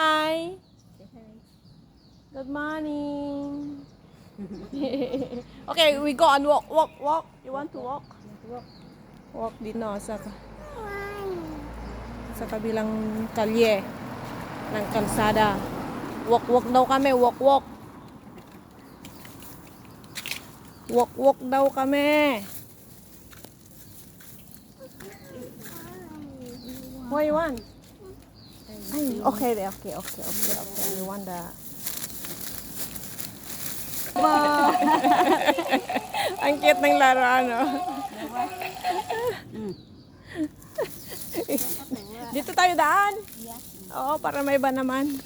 Hi. Good morning. okay, we go and walk, walk, walk. You want to walk? Walk din no, sa sa kabilang kalye ng kalsada. Walk, walk daw kami, walk, walk. Walk, walk daw kami. What you want? Ay, okay, okay, okay, okay, okay. You want the... Wow! Ang cute ng laruan, no? Dito tayo daan. Oo, para may iba naman.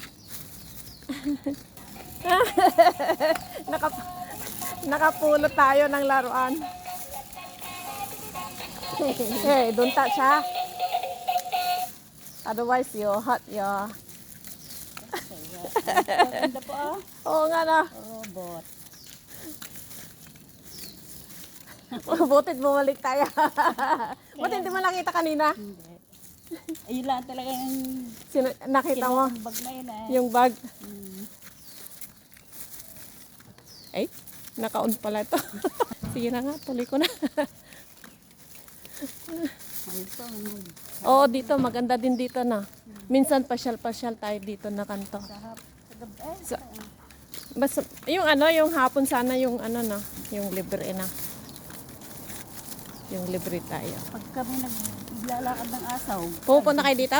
Naka, nakapulot tayo ng laruan. hey, don't touch ha. Otherwise, you hurt your... Ganda po ah. Oo nga na. Robot. Butit bumalik tayo. Buti hindi mo nakita kanina. Hindi. Ayun lang talaga yung Sino, nakita mo bag na yun eh. yung bag. Mm. Ay, naka-on pala ito. Sige na nga, tuloy ko na. Oo, dito, maganda din dito na. Minsan pasyal-pasyal tayo dito na kanto. Sa gabi. Eh, Sa, basta, yung ano, yung hapon sana yung ano na, yung libre na. Yung libre tayo. pag kami naglalakad ng asaw, Pupunta kayo dito?